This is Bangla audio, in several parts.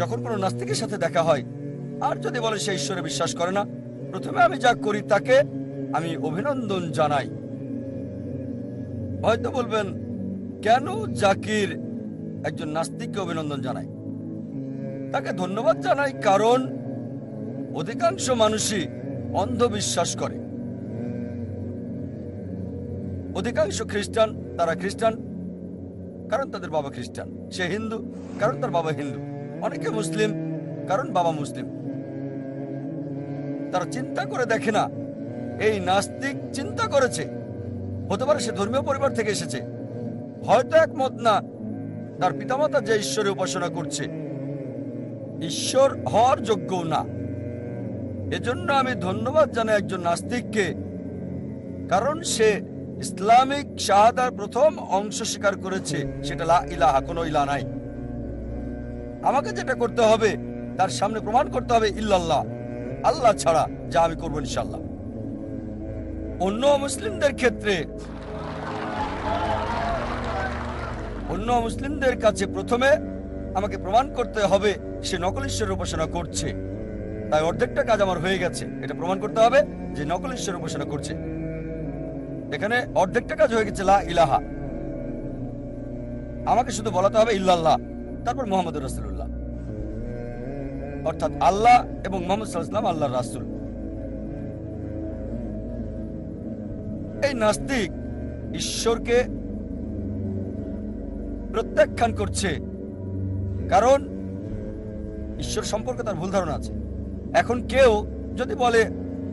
যখন কোনো নাস্তিকের সাথে দেখা হয়, আর যদি বলে সে ঈশ্বরে বিশ্বাস করে না, প্রথমে আমি যা করি তাকে আমি অভিনন্দন জানাই। হয়তো বলবেন, কেন জাকির একজন নাস্তিককে অভিনন্দন জানায়? তাকে ধন্যবাদ জানাই কারণ অধিকাংশ মানুষই অন্ধবিশ্বাস করে। অধিকাংশ খ্রিস্টান তারা খ্রিস্টান, কারণ তাদের বাবা খ্রিস্টান, সে হিন্দু, কারণ তার বাবা হিন্দু। অনেকে মুসলিম, কারণ বাবা মুসলিম। তারা চিন্তা করে দেখে না, এই নাস্তিক চিন্তা করেছে। হতে পারে সে ধর্মীয় পরিবার থেকে এসেছে। হয়তো একমত না, তার পিতামাতা যে ঈশ্বরের উপাসনা করছে। ঈশ্বর হওয়ার যোগ্যও না। এজন্য আমি ধন্যবাদ জানাই একজন নাস্তিককে, কারণ সে ইসলামিক শাহাদার প্রথম অংশ স্বীকার করেছে, সেটা লা ইলাহা, কোনো ইলা নাই। আমাকে যেটা করতে হবে, তার সামনে প্রমাণ করতে হবে ইল্লাল্লাহ। আল্লাহ ছাড়া যা আমি করব ইনশাল্লাহ। অন্য মুসলিমদের ক্ষেত্রে, অন্য মুসলিমদের কাছে প্রথমে আমাকে প্রমাণ করতে হবে, সে নকল ঈশ্বরের উপাসনা করছে। তাই অর্ধেকটা কাজ আমার হয়ে গেছে। এটা প্রমাণ করতে হবে যে নকল ঈশ্বরের উপাসনা করছে। এখানে অর্ধেকটা কাজ হয়ে গেছে, লা ইলাহা। আমাকে শুধু বলাতে হবে ইল্লাল্লাহ। তারপর মোহাম্মদ রসুল্লাহ অর্থাৎ আল্লাহ এবং মোহাম্মদ সাল্লাম আল্লাহর রাসুল। এই নাস্তিক ঈশ্বরকে প্রত্যাখ্যান করছে কারণ ঈশ্বর সম্পর্কে তার ভুল ধারণা আছে। এখন কেউ যদি বলে,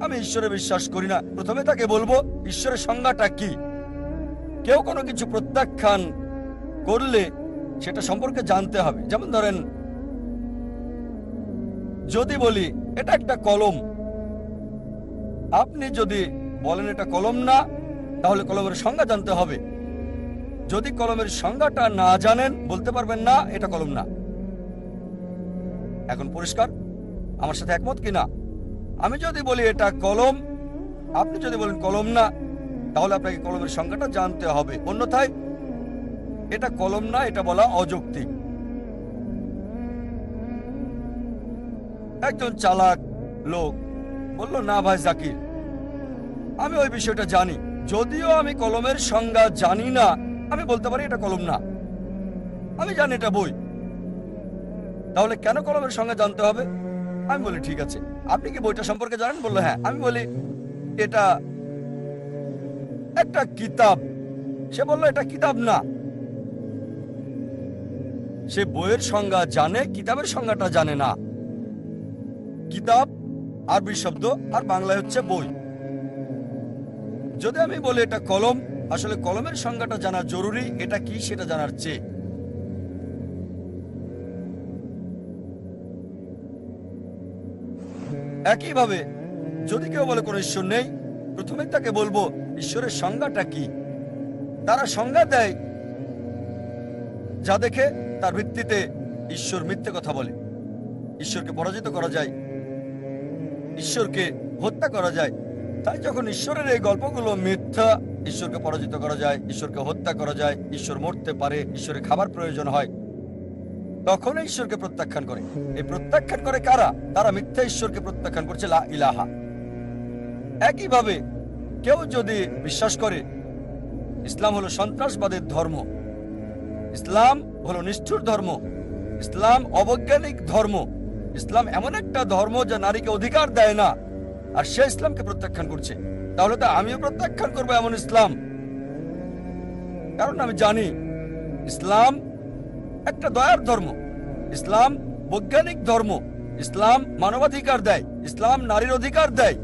আমি ঈশ্বরে বিশ্বাস করি না, প্রথমে তাকে বলব, ঈশ্বরের সংজ্ঞাটা কি? কেউ কোনো কিছু প্রত্যাখ্যান করলে সেটা সম্পর্কে জানতে হবে। যেমন ধরেন, যদি বলি, এটা একটা কলম। আপনি যদি বলেন, এটা কলম না, তাহলে কলমের সংজ্ঞা জানতে হবে। যদি কলমের সংজ্ঞাটা না জানেন, বলতে পারবেন না, এটা কলম না। এখন পরিষ্কার? আমার সাথে একমত কিনা আমি যদি বলি, এটা কলম, আপনি যদি বলেন, কলম না, তাহলে আপনাকে কলমের সংজ্ঞাটা জানতে হবে। অন্যথায় এটা কলম না, এটা বলা অযৌক্তিক। একজন চালাক লোক বলল, না ভাই জাকির, আমি ওই বিষয়টা জানি। যদিও আমি কলমের সংজ্ঞা জানি না, আমি বলতে পারি এটা কলম না। আমি জানি এটা বই। তাহলে কেন কলমের সংজ্ঞা জানতে হবে? আমি বলি, ঠিক আছে। আপনি কি বইটা সম্পর্কে জানেন? বলল হ্যাঁ। আমি বলি, এটা একটা কিতাব। সে বলল, এটা কিতাব না। সে বইয়ের সংজ্ঞা জানে, কিতাবের সংজ্ঞাটা জানে না। কিতাব, আরবি শব্দ, আর বাংলায় হচ্ছে বই। যদি আমি বলি এটা কলম, আসলে কলমের সংজ্ঞাটা জানা জরুরি, এটা কি সেটা জানার চেয়ে। একইভাবে, যদি কেউ বলে কোনো ঈশ্বর নেই, প্রথমে তাকে বলব, ঈশ্বরের সংজ্ঞাটা কি? তারা সংজ্ঞা দেয় যা দেখে তার ভিত্তিতে ঈশ্বর মিথ্যে কথা বলে। ঈশ্বরকে পরাজিত করা যায়। ঈশ্বরকে হত্যা করা যায়। তাই যখন ঈশ্বরের এই গল্পগুলো মিথ্যা, ঈশ্বরকে পরাজিত করা যায়, ঈশ্বরকে হত্যা করা যায়, ঈশ্বর মরতে পারে, ঈশ্বরের খাবার প্রয়োজন হয়, তখন ঈশ্বরকে প্রত্যাখ্যান করে। এই প্রত্যাখ্যান করে কারা? তারা মিথ্যা ঈশ্বরকে প্রত্যাখ্যান করছে, লা ইলাহা। একইভাবে কেউ যদি বিশ্বাস করে, ইসলাম হলো সন্ত্রাসবাদের ধর্ম ইসলাম হলো নিষ্ঠুর ধর্ম। ইসলাম অবৈজ্ঞানিক ধর্ম। ইসলাম এমন একটা ধর্ম যা নারীকে অধিকার দেয় না, আর সে ইসলামকে প্রত্যাখ্যান করছে। তাহলে তো আমিও প্রত্যাখ্যান করব এমন ইসলাম। কারণ আমি জানি, ইসলাম একটা দয়ার ধর্ম। ইসলাম বৈজ্ঞানিক ধর্ম। ইসলাম মানবাধিকার দেয়। ইসলাম নারীর অধিকার দেয়।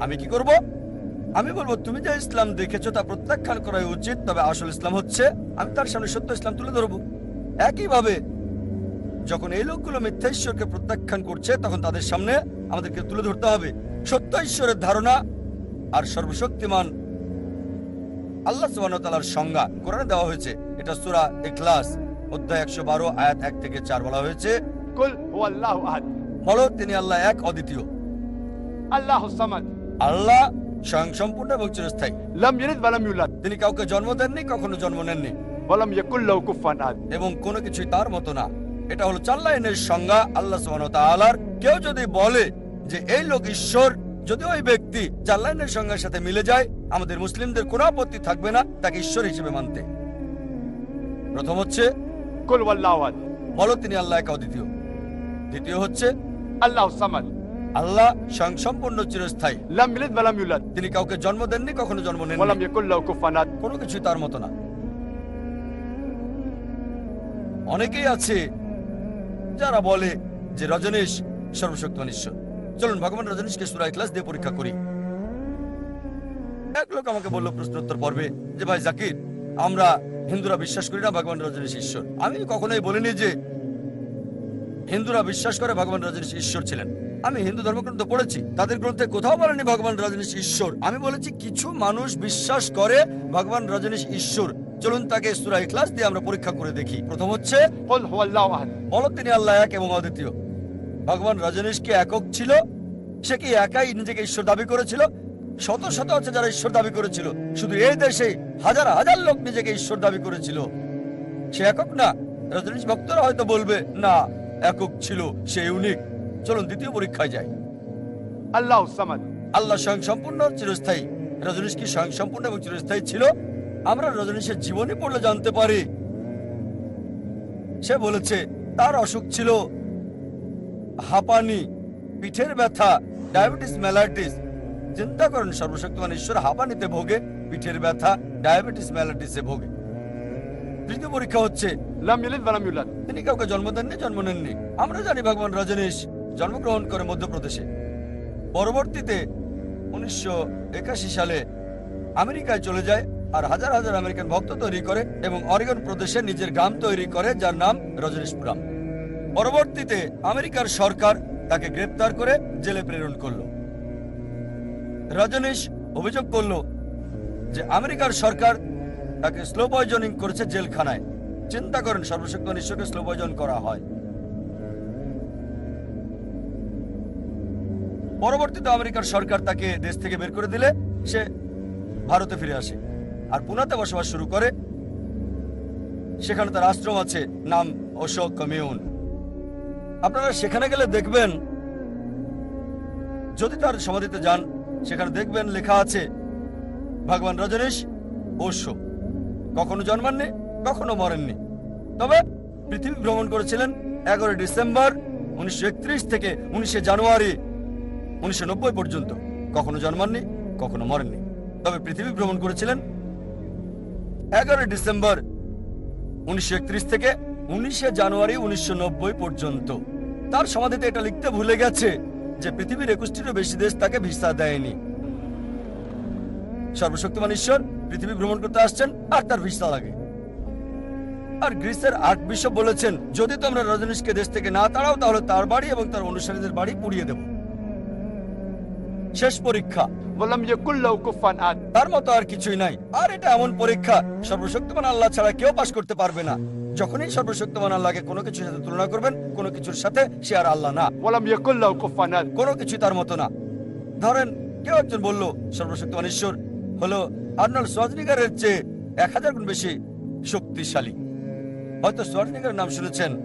আমি কি করব? আমি বলব তুমি যে ইসলাম দেখেছ তা প্রত্যাখ্যান করাই উচিত তবে আসল ইসলাম হচ্ছে আমি তার সামনে সত্য ইসলাম তুলে ধরবো। একইভাবে যখন এই লোকগুলো মিথ্যা ঈশ্বরকে প্রত্যাখ্যান করছে তখন তাদের সামনে আমাদেরকে তুলে ধরতে হবে। সত্য ঈশ্বরের ধারণা আর সর্বশক্তিমান আল্লাহ সুবাহতালার সংজ্ঞা কোরআনে দেওয়া হয়েছে। এটা সুরা এখলাস অধ্যায় একশো বারো আয়াত এক থেকে চার বলা হয়েছে। বলো তিনি আল্লাহ এক অদ্বিতীয়। আল্লাহ সামাদ। আল্লাহ স্বয়ং সম্পূর্ণ এবং চিরস্থায়ী। তিনি কাউকে জন্ম দেননি কখনো জন্ম নেননি। এবং কোনো কিছুই তার মতো না। এটা হলো চাল্লাইনের সংজ্ঞা আল্লাহ সোহানতালার কেউ যদি বলে যে এই লোক ঈশ্বর যদি ওই ব্যক্তি চাল্লাইনের সংজ্ঞার সাথে মিলে যায় আমাদের মুসলিমদের কোনো আপত্তি থাকবে না তাকে ঈশ্বর হিসেবে মানতে। প্রথম হচ্ছে কুল বলো তিনি আল্লাহ একা দ্বিতীয় দ্বিতীয় হচ্ছে আল্লাহ আল্লাহ সম্পূর্ণ চিরস্থায়ী। লাম তিনি কাউকে জন্ম দেননি কখনো জন্ম নেন কোনো কিছু তার মতো না। অনেকেই আছে যারা বলে যে রজনীশ সর্বশক্তিমান ঈশ্বর চলুন ভগবান রজনীশকে সুরাই ক্লাস দিয়ে পরীক্ষা করি। এক লোক আমাকে বলল প্রশ্ন উত্তর পর্বে যে ভাই জাকির আমরা হিন্দুরা বিশ্বাস করি না ভগবান রজনীশ ঈশ্বর। আমি কখনোই বলিনি যে হিন্দুরা বিশ্বাস করে ভগবান রজনীশ ঈশ্বর ছিলেন। আমি হিন্দু ধর্মগ্রন্থ পড়েছি। তাদের গ্রন্থে কোথাও বলেনি ভগবান রজনীশ ঈশ্বর। আমি বলেছি কিছু মানুষ বিশ্বাস করে ভগবান রজনীশ ঈশ্বর। চলুন তাকে সুরাই ক্লাস দিয়ে আমরা পরীক্ষা করে দেখি। প্রথম হচ্ছে বলো তিনি আল্লাহ এক এবং অদ্বিতীয়। ভগবান রজনীশ কি একক ছিল? সে কি একাই নিজেকে ঈশ্বর দাবি করেছিল? শত শত আছে যারা ঈশ্বর দাবি করেছিল। শুধু এই দেশে হাজার হাজার লোক নিজেকে ঈশ্বর দাবি করেছিল। সে একক না? রজনীশ ভক্তরা হয়তো বলবে না একক ছিল সে ইউনিক। চলুন দ্বিতীয় পরীক্ষায় যাই। আল্লাহ আল্লাহ স্বয়ং সম্পূর্ণ চিরস্থায়ী। রজনীশ কি স্বয়ং সম্পূর্ণ এবং চিরস্থায়ী ছিল। আমরা রজনীশের জীবনে পড়লে জানতে পারি। সে বলেছে তার অসুখ ছিল হাপানি পিঠের ব্যথা ডায়াবেটিস মেলাইটিস চিন্তা করেন সর্বশক্তিমান ঈশ্বর হাপানিতে ভোগে পিঠের ব্যথা ডায়াবেটিস মেলাইটিসে ভোগে। তৃতীয় পরীক্ষা হচ্ছে তিনি কাউকে জন্ম দেননি জন্ম নেননি। আমরা জানি ভগবান রজনীশ জন্মগ্রহণ করে মধ্যপ্রদেশে। পরবর্তীতে উনিশশো একাশি সালে আমেরিকায় চলে যায় আর হাজার হাজার আমেরিকান ভক্ত তৈরি করে এবং অরিগন প্রদেশে নিজের গ্রাম তৈরি করে, যার নাম রজনীশপুরাম। পরবর্তীতে আমেরিকার সরকার তাকে গ্রেপ্তার করে জেলে প্রেরণ করল। রজনীশ অভিযোগ করল যে আমেরিকার সরকার তাকে স্লো পয়জনিং করেছে জেলখানায়। চিন্তা করেন সর্বশক্তিমান ঈশ্বরকে স্লো পয়জন করা হয়। পরবর্তীতে আমেরিকার সরকার তাকে দেশ থেকে বের করে দিলে সে ভারতে ফিরে আসে। আর পুনাতে বসবাস শুরু করে। সেখানে তার আশ্রম আছে, নাম অশোক কমিউন। আপনারা সেখানে গেলে দেখবেন, যদি তার সমাধিতে যান, সেখানে দেখবেন লেখা আছে, ভগবান রজনীশ ওশো কখনো জন্মাননি, কখনো মরেননি। তবে পৃথিবী ভ্রমণ করেছিলেন এগারোই ডিসেম্বর উনিশশো একত্রিশ থেকে উনিশে জানুয়ারি। উনিশশো নব্বই পর্যন্ত। কখনো জন্মাননি, কখনো মরেননি। তবে পৃথিবী ভ্রমণ করেছিলেন এগারোই ডিসেম্বর উনিশশো একত্রিশ থেকে উনিশে জানুয়ারি উনিশশো নব্বই পর্যন্ত। তার সমাধিতে এটা লিখতে ভুলে গেছে যে পৃথিবীর একুশটিরও বেশি দেশ তাকে ভিসা দেয়নি। সর্বশক্তিমান ঈশ্বর পৃথিবী ভ্রমণ করতে আসছেন আর তার ভিসা লাগে। আর গ্রিসের আর্ট বিশপ বলেছেন, যদি তোমরা রজনীশকে দেশ থেকে না তাড়াও, তাহলে তার বাড়ি এবং তার অনুসারীদের বাড়ি পুড়িয়ে দেব। শেষ পরীক্ষা। বললাম যে কুল্লাউ কুফান আদ। তার মত আর কিছুই নাই। আর এটা এমন পরীক্ষা সর্বশক্তিমান আল্লাহ ছাড়া কেউ পাশ করতে পারবে না। যখনই সর্বশক্তিমান আল্লাহকে কোনো কিছুর সাথে তুলনা করবেন কোনো কিছুর সাথে সে আর আল্লাহ না। বললাম যে কুল্লাউ কুফান আদ। কোনো কিছু তার মত না। ধরেন কেউ একজন বলল সর্বশক্তিমান ঈশ্বর হলো আর্নল্ড সোয়াজনিগারের চেয়ে এক হাজার গুণ বেশি শক্তিশালী। হয়তো সোয়াজনিগারের নাম শুনেছেন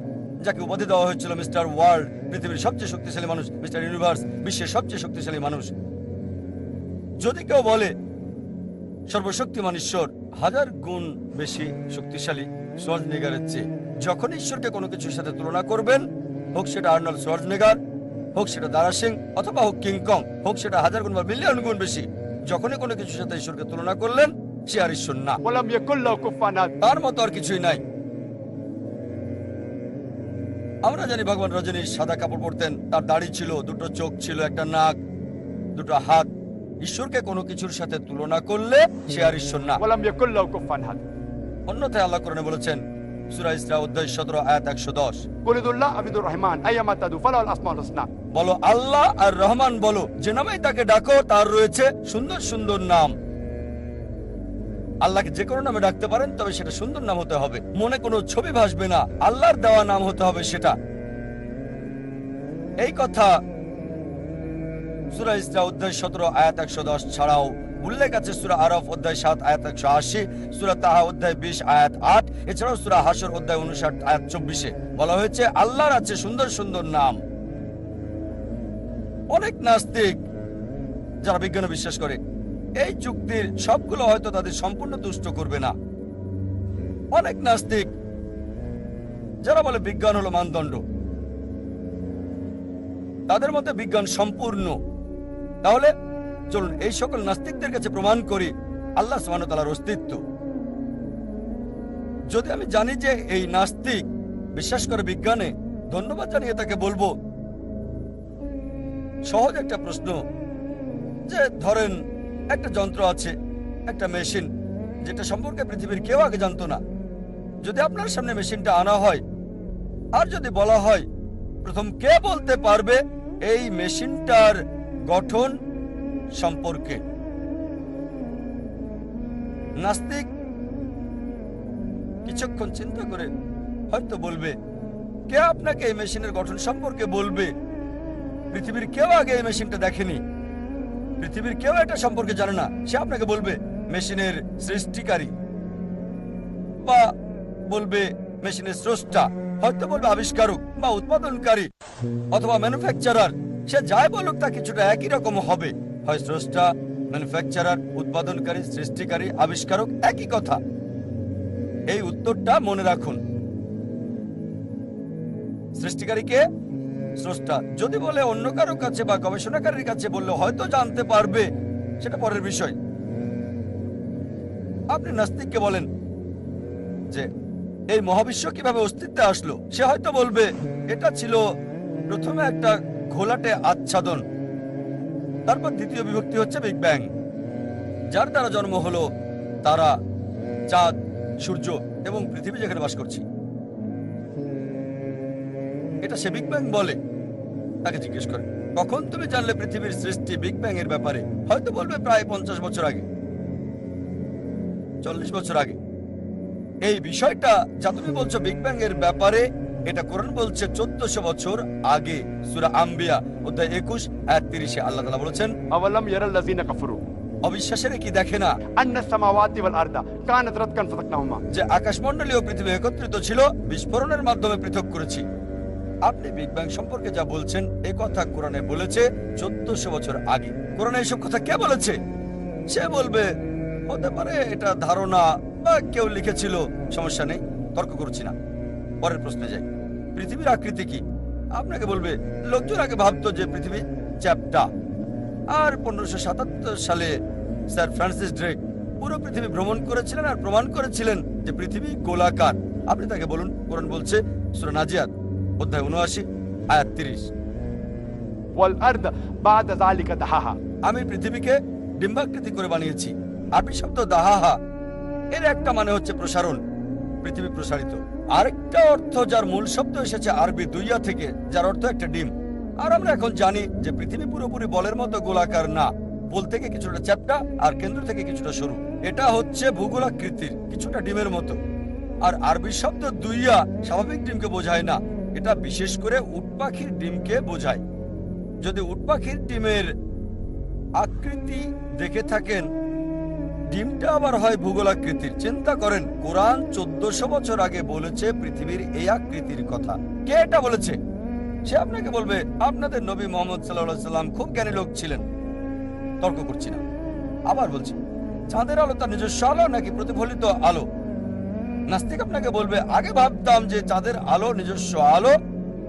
যাকে উপাধি দেওয়া হয়েছিল মিস্টার ওয়ার্ল্ড পৃথিবীর সবচেয়ে শক্তিশালী মানুষ মিস্টার ইউনিভার্স বিশ্বের সবচেয়ে শক্তিশালী মানুষ। যদি কেউ বলে, সর্বশক্তিমান ঈশ্বর হাজার গুণ বেশি শক্তিশালী সোয়ার্জনেগারের চেয়ে, যখন ঈশ্বরকে কোনো কিছুর সাথে তুলনা করবেন, হোক সেটা আর্নল সোয়ার্জনেগার, হোক সেটা দারা সিং, অথবা হোক কিংকং হোক সেটা হাজার গুণ বা মিলিয়ন গুণ বেশি, যখনই কোনো কিছুর সাথে ঈশ্বরকে তুলনা করলেন, সে আর ঈশ্বর না। তার মতো আর কিছুই নাই। আমরা জানি ভগবান রজনী সাদা কাপড় পরতেন, তার দাড়ি ছিল, দুটো চোখ ছিল, একটা নাক, দুটো হাত ঈশ্বরকে কোনো কিছুর সাথে তুলনা করলে সে আর ঈশ্বর না। অন্যথায় আল্লাহ কোরআনে বলেছেন সূরা ইসরা অধ্যায় 17 আয়াত 110 কুলিদুল্লাহ আবিদুর রহমান আইয়ামা তাদু হুসনা। বলো আল্লাহ আর রহমান বলো যে তাকে ডাকো তার রয়েছে সুন্দর সুন্দর নাম। আল্লাহকে যে কোনো নামে ডাকতে পারেন তবে সেটা সুন্দর নাম হতে হবে। মনে কোনো ছবি ভাসবে না আল্লাহর দেওয়া নাম হতে হবে সেটা। এই কথা সুরা ইসরা অধ্যায় সতেরো, আয়াত একশো দশ ছাড়াও উল্লেখ আছে সুরা আরফ অধ্যায় সাত, আয়াত একশো আশি, সুরা তাহা অধ্যায় বিশ, আয়াত আট, এছাড়াও সুরা হাসর অধ্যায় উনষাট, আয়াত চব্বিশে। বলা হয়েছে, আল্লাহর আছে সুন্দর সুন্দর নাম। অনেক নাস্তিক যারা বিজ্ঞানে বিশ্বাস করে, এই যুক্তির সবগুলো হয়তো তাদের সম্পূর্ণ তুষ্ট করবে না। অনেক নাস্তিক যারা বলে বিজ্ঞান হলো মানদণ্ড, তাদের মধ্যে বিজ্ঞান সম্পূর্ণ। তাহলে চলুন এই সকল নাস্তিকদের কাছে প্রমাণ করি আল্লাহ সুবহানাহু অস্তিত্ব। যদি আমি জানি যে এই নাস্তিক বিশ্বাস করে বিজ্ঞানে, ধন্যবাদ জানিয়ে তাকে বলব। সহজ একটা প্রশ্ন, যে ধরেন একটা যন্ত্র আছে, একটা মেশিন, যেটা সম্পর্কে পৃথিবীর কেউ আগে জানতো না। যদি আপনার সামনে মেশিনটা আনা হয়, আর যদি বলা হয়, প্রথম কে বলতে পারবে, এই মেশিনটার গঠন সম্পর্কে। নাস্তিক কিছুক্ষণ চিন্তা করে হয়তো বলবে, কে আপনাকে এই মেশিনের গঠন সম্পর্কে বলবে? পৃথিবীর কেউ আগে এই মেশিনটা দেখেনি। পৃথিবীর কেউ এটা সম্পর্কে জানে না। সে আপনাকে বলবে, মেশিনের সৃষ্টিকারী। বা বলবে, মেশিনের স্রষ্টা। হয়তো বলবে, আবিষ্কারক বা উৎপাদনকারী অথবা ম্যানুফ্যাকচারার। সে যাই বলুক তা কিছুটা একই রকম হবে। হয় স্রষ্টা ম্যানুফ্যাকচারার উৎপাদনকারী, সৃষ্টিকারী, আবিষ্কারক একই কথা। এই উত্তরটা মনে রাখুন। সৃষ্টিকারীকে স্রষ্টা। যদি বলে অন্য কারও কাছে বা গবেষণাকারীর কাছে বললে হয়তো জানতে পারবে। সেটা পরের বিষয়। আপনি নাস্তিককে বলেন যে, এই মহাবিশ্ব কীভাবে অস্তিত্বে আসলো? সে হয়তো বলবে, এটা ছিল প্রথমে একটা ঘোলাটে আচ্ছাদন। তারপর দ্বিতীয় বিভক্তি হচ্ছে বিগ ব্যাং যার দ্বারা জন্ম হলো তারা, চাঁদ, সূর্য এবং পৃথিবী যেখানে বাস করছি। এটা সে বিগ ব্যাং বলে, তাকে জিজ্ঞেস করে। কখন তুমি জানলে পৃথিবীর সৃষ্টি বিগ ব্যাং এর ব্যাপারে? হয়তো বলবে প্রায় পঞ্চাশ বছর আগে। চল্লিশ বছর আগে। এই বিষয়টা যা তুমি বলছো বিগ ব্যাং এর ব্যাপারে এটা কোরআন বলছে চোদ্দশো বছর আগে সুরা আম্বিয়া অধ্যায় একুশ এক তিরিশে। আল্লাহ বলেছেন কি সম্পর্কে যা বলছেন কোরআনে বলেছে চোদ্দশো বছর আগে। এসব কথা কে বলেছে? সে বলবে হতে পারে এটা ধারণা বা কেউ লিখেছিল সমস্যা নেই তর্ক করছি না। পরের প্রশ্নে যাই। পৃথিবীর আকৃতি কি? আপনাকে বলবে লোকজন আগে ভাবতো যে পৃথিবী চ্যাপটা। আর পনেরোশো সালে স্যার ফ্রান্সিস ড্রেক পুরো পৃথিবী ভ্রমণ করেছিলেন আর প্রমাণ করেছিলেন যে পৃথিবী গোলাকার। আপনি তাকে বলুন কোরআন বলছে সুরনাজিয়াত অধ্যায় উনআশি আয়াত তিরিশ। আমি পৃথিবীকে ডিম্বাকৃতি করে বানিয়েছি। আরবি শব্দ দাহাহা। এর একটা মানে হচ্ছে প্রসারণ পৃথিবী প্রসারিত। আরেকটা অর্থ যার মূল শব্দ এসেছে আরবি দুইয়া থেকে, যার অর্থ একটা ডিম। আর আমরা এখন জানি যে পৃথিবী পুরোপুরি বলের মতো গোলাকার না। বল থেকে কিছুটা চ্যাপ্টা আর কেন্দ্র থেকে কিছুটা সরু এটা হচ্ছে ভূগোলাকৃতির কিছুটা ডিমের মতো। আর আরবি শব্দ দুইয়া স্বাভাবিক ডিমকে বোঝায় না। এটা বিশেষ করে উট পাখির ডিমকে বোঝায়। যদি উট পাখির ডিমের আকৃতি দেখে থাকেন ডিমটা আবার হয় ভূগোলাকৃতির। চিন্তা করেন, কোরআন চোদ্দশো বছর আগে বলেছে পৃথিবীর এই আকৃতির কথা। কে এটা বলেছে? সে আপনাকে বলবে, আপনাদের নবী মোহাম্মদ সাল্লাম খুব জ্ঞানী লোক ছিলেন। তর্ক করছি না। আবার বলছি, চাঁদের আলো তার নিজস্ব আলো নাকি প্রতিফলিত আলো? নাস্তিক আপনাকে বলবে, আগে ভাবতাম যে চাঁদের আলো নিজস্ব আলো,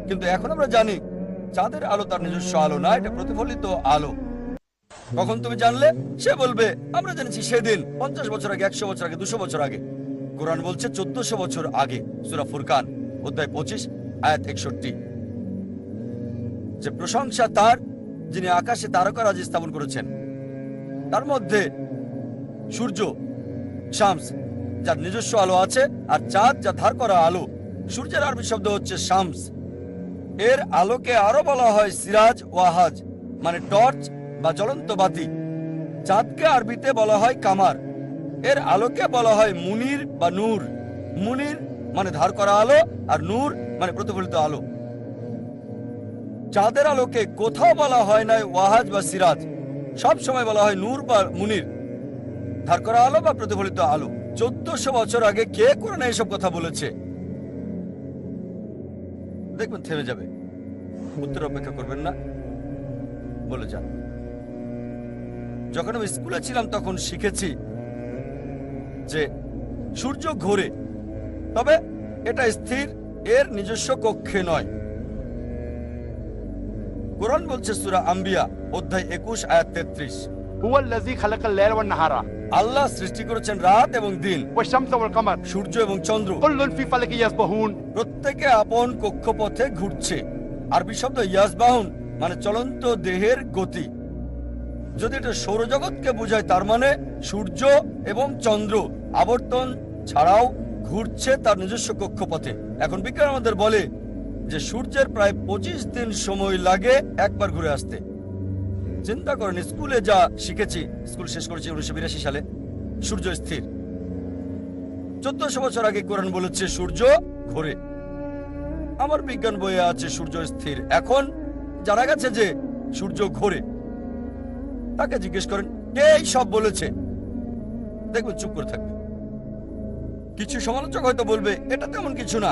কিন্তু এখন আমরা জানি, চাঁদের আলো তার নিজস্ব আলো না, এটা প্রতিফলিত আলো। কখন তুমি জানলে? সে বলবে, আমরা জেনেছি সেদিন, পঞ্চাশ বছর আগে, একশো বছর আগে, দুশো বছর আগে। কোরআন বলছে চোদ্দশো বছর আগে, সুরা ফুরকান, অধ্যায় পঁচিশ, আয়াত একষট্টি। যে প্রশংসা তার, যিনি আকাশে তারকারাজ স্থাপন করেছেন। তার মধ্যে সূর্য, শামস, যার নিজস্ব আলো আছে, আর চাঁদ যা ধার করা আলো। সূর্যের আরবি শব্দ হচ্ছে শামস। এর আলোকে আরও বলা হয় সিরাজ ওয়াহাজ মানে টর্চ বা জ্বলন্ত বাতি। চাঁদকে আরবিতে বলা হয় কামার। এর আলোকে বলা হয় মুনির বা নূর। মুনির মানে ধার করা আলো আর নূর মানে প্রতিফলিত আলো। চাঁদের আলোকে কোথাও বলা হয় না ওয়াহাজ বা সিরাজ। সব সময় বলা হয় নূর বা মুনির। ধার করা আলো বা প্রতিফলিত আলো। চোদ্দশো বছর আগে কে করে কোরআনে এসব কথা বলেছে? দেখবেন থেমে যাবে। উত্তর অপেক্ষা করবেন না। বলে যান। যখন আমি স্কুলে ছিলাম তখন শিখেছি যে সূর্য ঘোরে তবে এটা স্থির এর নিজস্ব কক্ষে নয়। কোরআন বলছে সুরা আম্বিয়া অধ্যায় একুশ আয়াত তেত্রিশ। আল্লাহ সৃষ্টি করেছেন রাত এবং দিন। সূর্য এবং চন্দ্র। প্রত্যেকে আপন কক্ষপথে ঘুরছে। আর বিশব্দ ইয়াসবাহন মানে চলন্ত দেহের গতি। যদি এটা সৌরজগৎকে বোঝায়, তার মানে সূর্য এবং চন্দ্র আবর্তন ছাড়াও ঘুরছে তার নিজস্ব কক্ষপথে। এখন বিজ্ঞান আমাদের বলে যে সূর্যের প্রায় পঁচিশ দিন সময় লাগে একবার ঘুরে আসতে। চিন্তা করেন, স্কুলে যা শিখেছি, স্কুল শেষ করেছি উনিশশো বিরাশি সালে, সূর্য স্থির। চোদ্দশো বছর আগে কোরআন বলেছে, সূর্য ঘোরে। আমার বিজ্ঞান বইয়ে আছে, সূর্য স্থির। এখন জানা গেছে যে সূর্য ঘোরে। তাকে জিজ্ঞেস করেন এই সব বলেছে? দেখবেন চুপ করে থাকবে। কিছু সমালোচক হয়তো বলবে, এটা তেমন কিছু না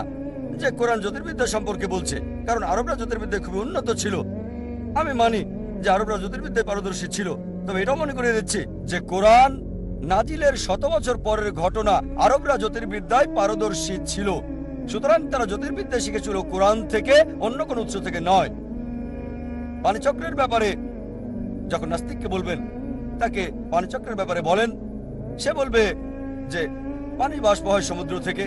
যে কোরআন জ্যোতির্বিদ্যা সম্পর্কে বলছে, কারণ আরবরা জ্যোতির্বিদ্যা খুবই উন্নত ছিল। আমি মানি যে আরবরা জ্যোতির্বিদ্যায় পারদর্শী ছিল, তবে এটাও মনে করে দিচ্ছি যে কোরআন নাজিলের শত বছর পরের ঘটনা আরবরা জ্যোতির্বিদ্যায় পারদর্শী ছিল। সুতরাং তারা জ্যোতির্বিদ্যা শিখেছিল কোরআন থেকে অন্য কোন উৎস থেকে নয়। পানিচক্রের ব্যাপারে যখন নাস্তিককে বলবেন, তাকে পানিচক্রের ব্যাপারে বলেন, সে বলবে যে, পানি বাষ্প হয় সমুদ্র থেকে,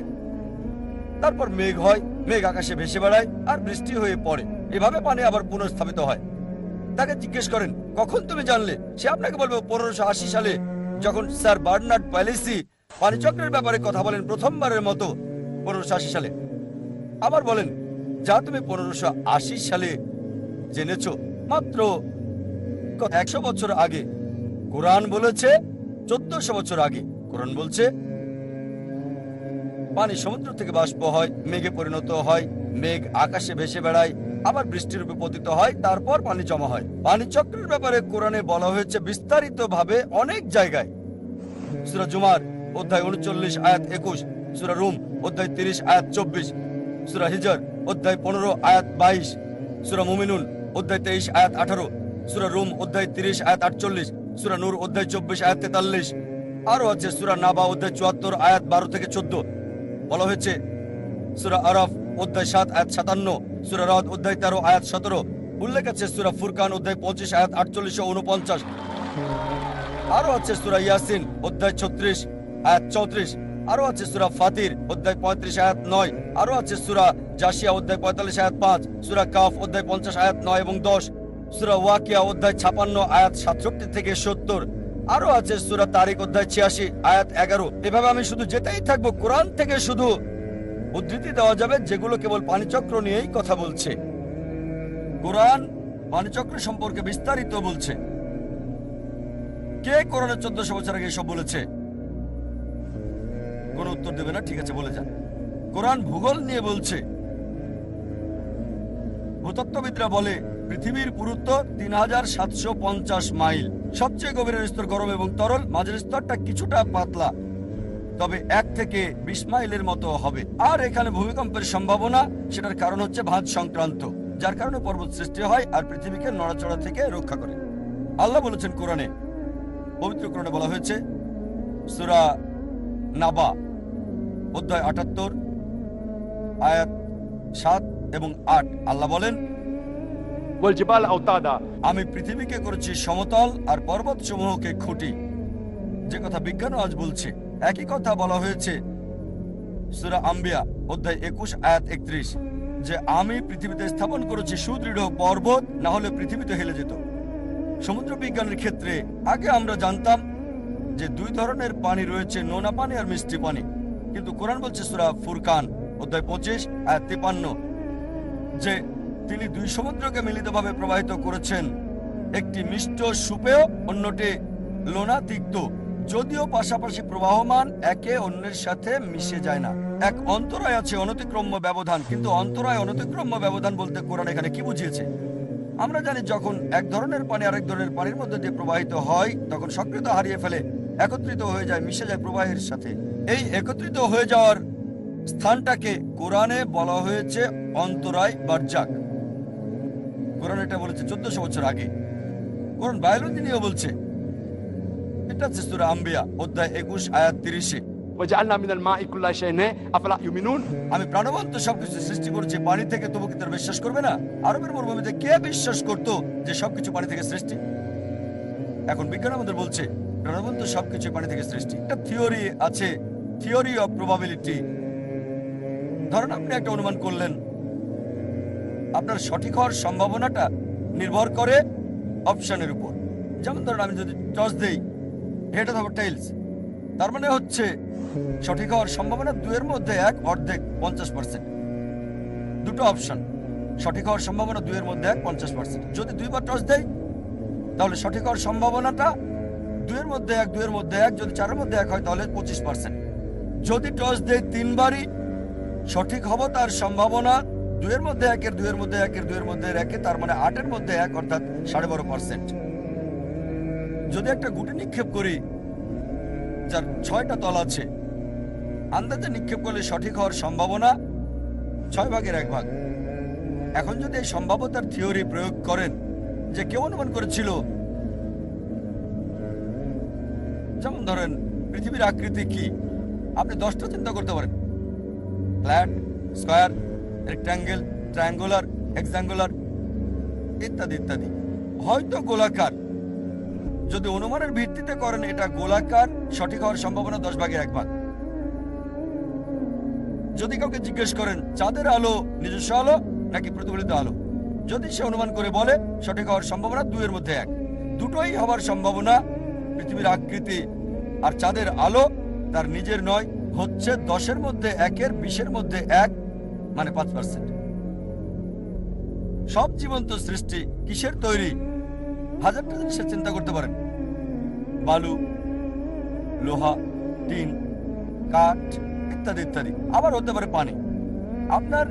তারপর মেঘ হয়, মেঘ আকাশে ভেসে বেড়ায় আর বৃষ্টি হয়ে পড়ে। এভাবে পানি আবার পুনঃস্থাপিত হয়। তাকে জিজ্ঞেস করেন, কখন তুমি জানলে? সে আপনাকে বলবে, পনেরোশো আশি সালে যখন স্যার বার্নার্ড প্যালেসি পানিচক্রের ব্যাপারে কথা বলেন প্রথমবারের মতো, পনেরোশো আশি সালে। আবার বলেন, যা তুমি পনেরোশো আশি সালে জেনেছ, মাত্র একশো বছর আগে। কোরআন বলেছে চোদ্দশো বছর আগে। কোরআন বলছে, পানি সমুদ্র থেকে বাষ্প হয়, মেঘে পরিণত হয়, মেঘ আকাশে ভেসে বেড়ায়, আবার বৃষ্টির রূপে পতিত হয়, তারপর পানি জমা হয়। পানি চক্রের ব্যাপারে কোরআনে বলা হয়েছে বিস্তারিত ভাবে অনেক জায়গায়। সুরা জুমার অধ্যায় উনচল্লিশ, আয়াত একুশ, সুরা রুম অধ্যায় তিরিশ, আয়াত চব্বিশ, সুরা হিজর অধ্যায় পনেরো, আয়াত বাইশ, সুরা মুমিনুন অধ্যায় তেইশ, আয়াত আঠারো সুরা রুম অধ্যায় তিরিশ আয়াত আটচল্লিশ, সুরা নূর অধ্যায় চব্বিশ আয়াত তেতাল্লিশ। আরও আছে সুরা নাবা অধ্যায় চুয়াত্তর, আয়াত বারো থেকে চোদ্দ। বলা হয়েছে, সুরা আরফ অধ্যায় সাত, আয়াত সাতান্ন, সুরা রদ অধ্যায় তেরো, আয়াত সতেরো। উল্লেখ আছে সুরা ফুরকান অধ্যায় পঁচিশ, আয়াত আটচল্লিশ উনপঞ্চাশ আরও আছে সুরা ইয়াসিন অধ্যায় ছত্রিশ, আয়াত চৌত্রিশ। আরও আছে সুরা ফাতির অধ্যায় পঁয়ত্রিশ, আয়াত নয়। আরও আছে সুরা জাসিয়া অধ্যায় পঁয়তাল্লিশ, আয়াত পাঁচ। সুরা কাফ অধ্যায় পঞ্চাশ, আয়াত নয় এবং দশ। সুরা ওয়াকিয়া অধ্যায় ছাপান্ন, আয়াত সাতষট্টি থেকে সত্তর। আরও আছে সুরা অধ্যায় ছিয়াশি, আয়াত এগারো। এভাবে আমি শুধু যেতেই থাকব, কোরআন থেকে শুধু উদ্ধৃতি দেওয়া যাবে, যেগুলো কেবল পানিচক্র নিয়েই কথা বলছে। কোরআন পানিচক্র সম্পর্কে বিস্তারিত বলছে। কে কোরআনের চোদ্দশো বছর আগে এসব বলেছে? কোন উত্তর দেবে না, ঠিক আছে, বলে যান। কোরআন ভূগোল নিয়ে বলছে। ভূতত্ত্ববিদরা বলে পৃথিবীর পুরুত্ব তিন হাজার সাতশো পঞ্চাশ মাইল। সবচেয়ে গভীরের স্তর গরম এবং তরল, মাঝের স্তরটা কিছুটা পাতলা, তবে এক থেকে বিশ মাইলের মতো হবে। আর এখানে ভূমিকম্পের সম্ভাবনা, সেটার কারণ হচ্ছে ভাঁজ সংক্রান্ত, যার কারণে পর্বত সৃষ্টি হয় আর পৃথিবীকে নড়াচড়া থেকে রক্ষা করে। আল্লাহ বলেছেন কোরআনে, পবিত্র কোরআনে বলা হয়েছে, সুরা নাবা, অধ্যায় আটাত্তর, আয়াত সাত এবং আট। আল্লাহ বলেন ওয়ালজিবাল আওতাদা আমি পৃথিবীকে করেছি সমতল আর পর্বতসমূহকে খুঁটি। যে কথা বিজ্ঞান আজ বলছে, একই কথা বলা হয়েছে। সুরা আম্বিয়া, অধ্যায় একুশ, আয়াত একত্রিশ। যে আমি পৃথিবীতে স্থাপন করেছি সুদৃঢ় পর্বত, না হলে পৃথিবীতে হেলে যেত। সমুদ্র বিজ্ঞানের ক্ষেত্রে আগে আমরা জানতাম যে দুই ধরনের পানি রয়েছে, নোনা পানি আর মিষ্টি পানি। কিন্তু কোরআন বলছে সুরা ফুরকান, অধ্যায় পঁচিশ, আয়াত তিপান্ন। যে তিনি দুই সমুদ্রকে মিলিতভাবে প্রবাহিত করেছেন। একটি মিষ্ট সুপেয়, অন্যটি লোনা তিক্ত যদিও পাশাপাশি প্রবাহমান, একে অন্যের সাথে মিশে যায় না। এক অন্তরায় আছে অনতিক্রম্য ব্যবধান, কিন্তু অন্তরায় অনতিক্রম্য ব্যবধান বলতে কোরআন এখানে কি বুঝিয়েছে? আমরা জানি যখন এক ধরনের পানি আরেক ধরনের পানির মধ্যে দিয়ে প্রবাহিত হয়, তখন সক্রিয়তা হারিয়ে ফেলে, একত্রিত হয়ে যায়, মিশে যায় প্রবাহের সাথে। এই একত্রিত হয়ে যাওয়ার স্থানটাকে কোরআনে বলা হয়েছে অন্তরায় বারজাক। কোরআন এটা বলেছে চোদ্দশো বছর আগে। কোরআন বায়োলজি নিয়েও বলছে। এটা হচ্ছে সুরা আম্বিয়া অধ্যায় একুশ আয়াত তিরিশে। আমি প্রাণবন্ত সবকিছু সৃষ্টি করেছি পানি থেকে তবু কি তার বিশ্বাস করবে না? আরবের মরুভূমিতে কে বিশ্বাস করতো যে সবকিছু পানি থেকে সৃষ্টি? এখন বিজ্ঞান আমাদের বলছে প্রাণবন্ত সবকিছু পানি থেকে সৃষ্টি। একটা থিওরি আছে থিওরি অফ প্রবাবিলিটি। ধরেন আপনি একটা অনুমান করলেন আপনার সঠিক হওয়ার সম্ভাবনাটা নির্ভর করে অপশনের উপর। যেমন ধরেন আমি যদি টস দেই হেড অথবা টেইলস তার মানে হচ্ছে সঠিক হওয়ার সম্ভাবনা দুয়ের মধ্যে এক, অর্ধেক, পঞ্চাশ পার্সেন্ট দুটো অপশন সঠিক হওয়ার সম্ভাবনা দুয়ের মধ্যে এক, পঞ্চাশ পার্সেন্ট যদি দুইবার টস দেয় তাহলে সঠিক হওয়ার সম্ভাবনাটা দুইয়ের মধ্যে এক, দুইয়ের মধ্যে এক, যদি চারের মধ্যে এক হয়, তাহলে পঁচিশ পার্সেন্ট যদি টস দেয় তিনবারই, সঠিক হব তার সম্ভাবনা দুইয়ের মধ্যে একের, দুইয়ের মধ্যে একের, দুইয়ের মধ্যে একে, তার মানে আটের মধ্যে এক, অর্থাৎ সাড়ে বারো পার্সেন্ট যদি একটা গুটি নিক্ষেপ করি, যার ছয়টা তল আছে, আন্দাজে নিক্ষেপ করলে সঠিক হওয়ার সম্ভাবনা ছয় ভাগের এক ভাগ। এখন যদি এই সম্ভাব্যতার থিওরি প্রয়োগ করেন, যে কেউ অনুমান করেছিল, যেমন ধরেন, পৃথিবীর আকৃতি কি? আপনি দশটা চিন্তা করতে পারেন। Flat, square rectangle triangular hexangular ইত্যাদি ইত্যাদি। হয়তো গোলাকার। যদি অনুমানের ভিত্তিতে করেন, এটা গোলাকার, সঠিক হওয়ার সম্ভাবনা দশ ভাগের এক ভাগ। যদি কাউকে জিজ্ঞেস করেন, চাঁদের আলো নিজস্ব আলো নাকি প্রতিফলিত আলো? যদি সে অনুমান করে বলে, সঠিক হওয়ার সম্ভাবনা দুইয়ের মধ্যে এক। দুটোই হওয়ার সম্ভাবনা পৃথিবীর আকৃতি আর চাঁদের আলো তার নিজের নয়, হচ্ছে দশের মধ্যে একের, বিশের মধ্যে এক মানে পাঁচ পার্সেন্ট সব জীবন্ত সৃষ্টি কিসের তৈরি? হাজারটা জিনিসের চিন্তা করতে পারেন। বালু, লোহা, টিন, কাঠ ইত্যাদি ইত্যাদি। আবার হতে পারে পানি। আপনার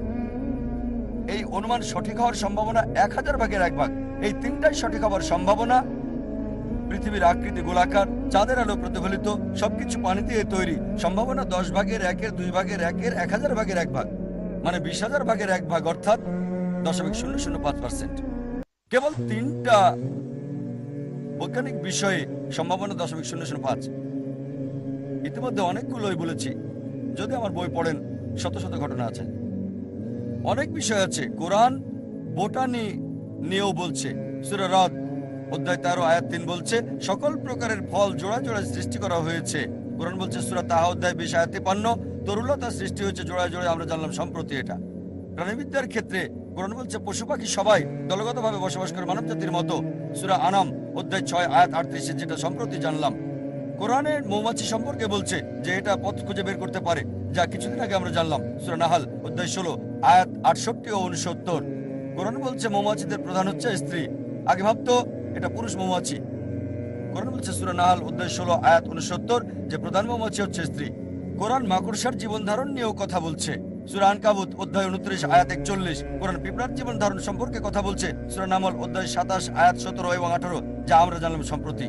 এই অনুমান সঠিক হওয়ার সম্ভাবনা এক হাজার ভাগের এক ভাগ। এই তিনটাই সঠিক হওয়ার সম্ভাবনা। পৃথিবীর আকৃতি গোলাকার, চাঁদের আলো প্রতিফলিত, সবকিছু পানি দিয়ে তৈরি। সম্ভাবনা দশ ভাগের একের, দুই ভাগের একের, এক হাজার ভাগের এক ভাগ। মানে বিশ হাজার ভাগের এক ভাগ, অর্থাৎ দশমিক শূন্য শূন্য পাঁচ পার্সেন্ট কেবল তিনটা বৈজ্ঞানিক বিষয়ে সম্ভাবনা দশমিক শূন্য শূন্য পাঁচ। ইতিমধ্যে অনেকগুলোই বলেছি, যদি আমার বই পড়েন, শত শত ঘটনা আছে। অনেক বিষয় আছে, কোরআন বোটানি নিয়েও বলছে, সুরা রাত অধ্যায় তেরো, আয়াত তিন বলছে, সকল প্রকারের ফল জোড়া জোড়া সৃষ্টি করা হয়েছে। কোরআন বলছে, সুরা তাহা অধ্যায় বিশ, আয়াত তিপান্ন তরুলতা সৃষ্টি হয়েছে, জোড়ায় জোড়ায় আমরা জানলাম, সম্প্রতি এটা। প্রাণীবিদ্যার ক্ষেত্রে কোরআন বলছে পশু পাখি সবাই দলগতভাবে বসবাস করে মানব জাতির মতো। সুরা আনাম, অধ্যায় ছয়, আয়াত আটত্রিশে যেটা সম্প্রতি জানলাম। কোরআনের মৌমাছি সম্পর্কে বলছে যে এটা পথ খুঁজে বের করতে পারে, যা কিছুদিন আগে আমরা জানলাম। সুরা নাহাল, অধ্যায় ষোলো, আয়াত আটষট্টি ও উনসত্তর। কোরআন বলছে মৌমাছিদের প্রধান হচ্ছে স্ত্রী। আগে ভাবতো এটা পুরুষ মৌমাছি। কোরআন বলছে সুরা নাহাল, অধ্যায় ষোলো, আয়াত উনসত্তর, যে প্রধান মৌমাছি হচ্ছে স্ত্রী। কোরআন মাকড়সার জীবন ধারণ নিয়েও কথা বলছে। সুরা কাবুত অধ্যায় উনত্রিশ, আয়াত একচল্লিশ। কোরআন পিঁপড়ার জীবন ধারণ সম্পর্কে কথা বলছে। সুরা নামল, অধ্যায় সাতাশ, আয়াত সতেরো এবং আঠারো, যা আমরা জানলাম সম্প্রতি।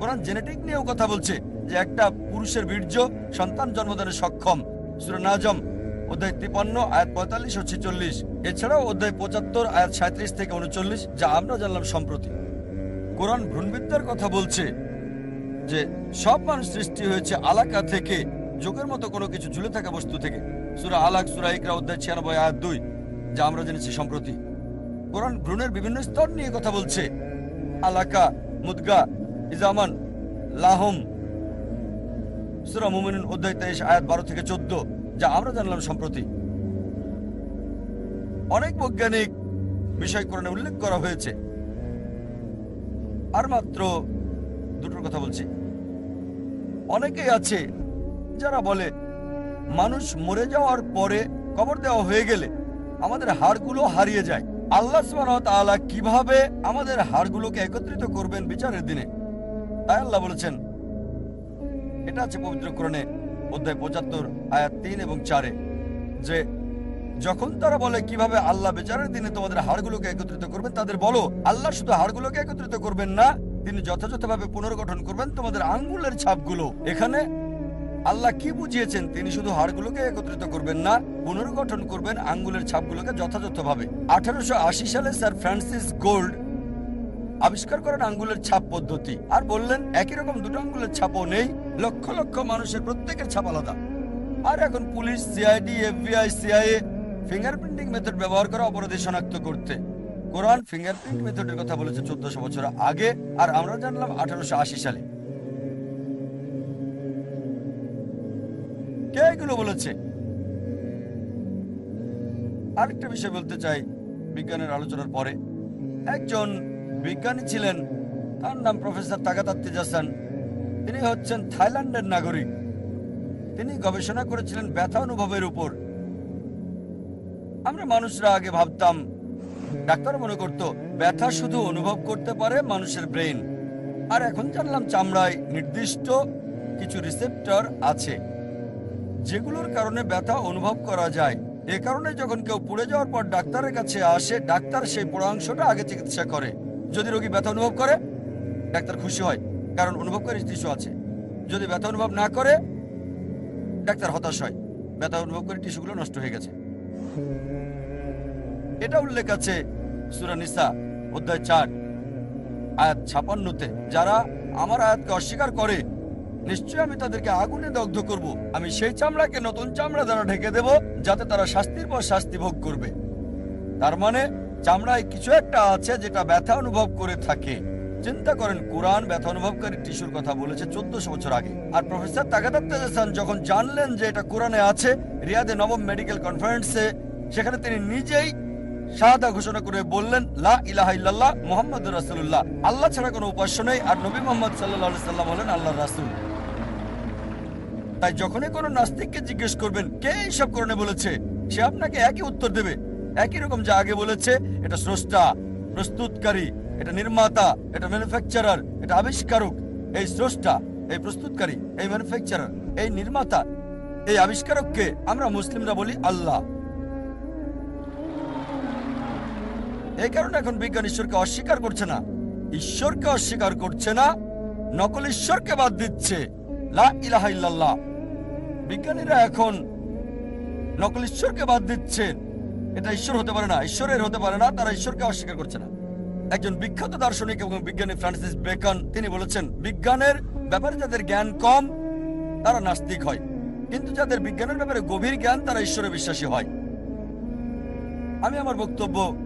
কোরআন জেনেটিক নিয়েও কথা বলছে যে একটা পুরুষের বীর্য সন্তান জন্মদানে সক্ষম। সুরা নাজম, অধ্যায় তিপান্ন, আয়াত পঁয়তাল্লিশ ও ছেচল্লিশ। এছাড়াও অধ্যায় পঁচাত্তর, আয়াত সাঁত্রিশ থেকে উনচল্লিশ, যা আমরা জানলাম সম্প্রতি। কোরআন ভ্রূণবিদ্যার কথা বলছে যে সব মানুষ সৃষ্টি হয়েছে আলাকা থেকে, যোগের মতো কোনো কিছু ঝুলে থাকা বস্তু থেকে। সুরা আলাক, সুরা ইকরা অধ্যায় ছিয়ানব্বই, আয়াত দুই, যা আমরা জেনেছি সম্প্রতি। কোরআন ভ্রূণের বিভিন্ন স্তর নিয়ে কথা বলছে। আলাকা, মুদগা, ইজামান, লাহম। সুরা মুমিন অধ্যায় তেইশ, আয়াত বারো থেকে চোদ্দ, যা আমরা জানলাম সম্প্রতি। অনেক বৈজ্ঞানিক বিষয় কোরআনে উল্লেখ করা হয়েছে। আর মাত্র দুটোর কথা বলছি। অনেকেই আছে যারা বলে, মানুষ মরে যাওয়ার পরে কবর দেওয়া হয়ে গেলে আমাদের হাড়গুলো হারিয়ে যায়। আল্লাহ তাআলা কীভাবে আমাদের হাড়গুলোকে একত্রিত করবেন বিচারের দিনে? তাই আল্লাহ বলেছেন, এটা আছে পবিত্র কোরআনে, অধ্যায় পঁচাত্তর, আয়াত তিন এবং চারে, যে যখন তারা বলে, কীভাবে আল্লাহ বিচারের দিনে তোমাদের হাড়গুলোকে একত্রিত করবেন? তাদের বলো, আল্লাহ শুধু হাড়গুলোকে একত্রিত করবেন না তিনি যথাযথভাবে পুনর্গঠন করবেন তোমাদের আঙ্গুলের ছাপগুলো। এখানে আল্লাহ কি বুঝিয়েছেন? তিনি শুধু হাড়গুলোকে একত্রিত করবেন না, পুনর্গঠন করবেন আঙ্গুলের ছাপগুলোকে যথাযথভাবে। আঠারোশো আশি সালে স্যার ফ্রান্সিস গোল্ড আবিষ্কার করেন আঙ্গুলের ছাপ পদ্ধতি আর বললেন, একই রকম দুটো আঙ্গুলের ছাপও নেই, লক্ষ লক্ষ মানুষের প্রত্যেকের ছাপ আলাদা। আর এখন police, CID, FBI, CIA fingerprinting method ব্যবহার করে অপরাধী শনাক্ত করতে। কোরআন ফিঙ্গারপ্রিন্ট মেথডের কথা বলেছে চোদ্দশো বছর আগে, আর আমরা জানলাম আঠারোশো আশি সালে। কে এগুলো বলেছে? আরেকটা বিষয় বলতে চাই, বিজ্ঞানের আলোচনার পরে। একজন বিজ্ঞানী ছিলেন, তার নাম প্রফেসর তাগাতাত্তি জাসান। তিনি হচ্ছেন থাইল্যান্ডের নাগরিক। তিনি গবেষণা করেছিলেন ব্যথা অনুভবের উপর। আমরা মানুষরা আগে ভাবতাম ডাক্তার মনে করত, ব্যথা শুধু অনুভব করতে পারে মানুষের ব্রেন আর এখন জানলাম চামড়ায় নির্দিষ্ট কিছু রিসেপ্টর আছে, যেগুলোর কারণে ব্যথা অনুভব করা যায়। এ কারণে যখন কেউ পুড়ে যাওয়ার পর ডাক্তারের কাছে আসে, ডাক্তার সেই পোড়া অংশটা আগে চিকিৎসা করে। যদি রোগী ব্যথা অনুভব করে, ডাক্তার খুশি হয়, কারণ অনুভবকারী টিস্যু আছে। যদি ব্যথা অনুভব না করে, ডাক্তার হতাশ হয়। ব্যথা অনুভব করে টিস্যুগুলো নষ্ট হয়ে গেছে। এটা উল্লেখ আছে সুরা নিসা, অধ্যায় চার, আয়াত ছাপান্নতে। যারা আমার আয়াতকে অস্বীকার করে, নিশ্চয়ই আমি তাদেরকে আগুনে দগ্ধ করব। আমি সেই চামড়াকে নতুন চামড়া দ্বারা ঢেকে দেব, যাতে তারা শাস্তির পর শাস্তি ভোগ করবে। তার মানে চামড়ায় কিছু একটা আছে যেটা ব্যথা অনুভব করে থাকে। চিন্তা করেন, কোরআন ব্যথা অনুভবকারী টিস্যুর কথা বলেছে চোদ্দশো বছর আগে। আর প্রফেসর তাগাদাত তেজাসান যখন জানলেন যে এটা কোরআনে আছে, রিয়াদে নবম মেডিকেল কনফারেন্সে, সেখানে তিনি নিজেই শাহাদা ঘোষণা করে বললেন মুহাম্মদ রাসূলুল্লাহ। আল্লাহ ছাড়া উপাস্য নেই, আর নবী মোহাম্মদ সাল্লাম হলেন আল্লাহর রাসূল। তাই যখনই নাস্তিককে জিজ্ঞেস করবেন, কে এইসব কোরআনে বলেছে? সে আপনাকে একই উত্তর দেবে। একই রকম যা আগে বলেছে, এটা স্রষ্টা, প্রস্তুতকারী, এটা নির্মাতা, এটা ম্যানুফ্যাকচারার, এটা আবিষ্কারক। এই স্রষ্টা, এই প্রস্তুতকারী, এই ম্যানুফ্যাকচারার, এই নির্মাতা, এই আবিষ্কারককে আমরা মুসলিমরা বলি আল্লাহ। এই কারণে এখন বিজ্ঞান ঈশ্বরকে অস্বীকার করছে না। ঈশ্বরকে অস্বীকার করছে না, নকল ঈশ্বরকে বাদ দিচ্ছে। বিজ্ঞানীরা এখন নকল ঈশ্বরকে বাদ দিচ্ছে। এটা ঈশ্বর হতে পারে না, ঈশ্বরের হতে পারে না, তারা ঈশ্বরকে অস্বীকার করছে না। একজন বিখ্যাত দার্শনিক এবং বিজ্ঞানী ফ্রান্সিস বেকন, তিনি বলেছেন, বিজ্ঞানের ব্যাপারে যাদের জ্ঞান কম, তারা নাস্তিক হয়। কিন্তু যাদের বিজ্ঞানের ব্যাপারে গভীর জ্ঞান, তারা ঈশ্বরে বিশ্বাসী হয়। আমি আমার বক্তব্য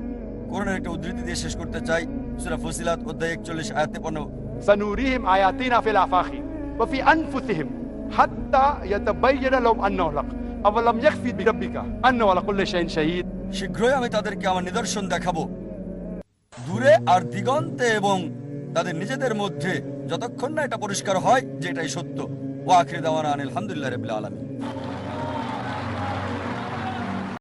কোরআনের একটা উদ্ধৃতি দিয়ে শেষ করতে চাই। সূরা ফুসিলাত অধ্যায় 41 আয়াতে 15 সানুরিহিম আয়াতিনা ফিল আফাকি ওয়া ফি আনফুসিহিম হাত্তা ইয়াতাবায়্যানা লাহুম আন্নাহু হক আওয়ালাম ইয়াকফি বিরাব্বিকা আন্নাহু আলা কুল্লি শাইইন শাহীদ। শীঘ্রই আমি তাদেরকে আমার নিদর্শন দেখাবো। দূরে আর দিগন্তে এবং তাদের নিজেদের মধ্যে যতক্ষণ না এটা পরিষ্কার হয় যে এটাই সত্য। ও আখরি দাওয়ানা আনিল আলহামদুলিল্লাহ রাব্বিল আলামিন।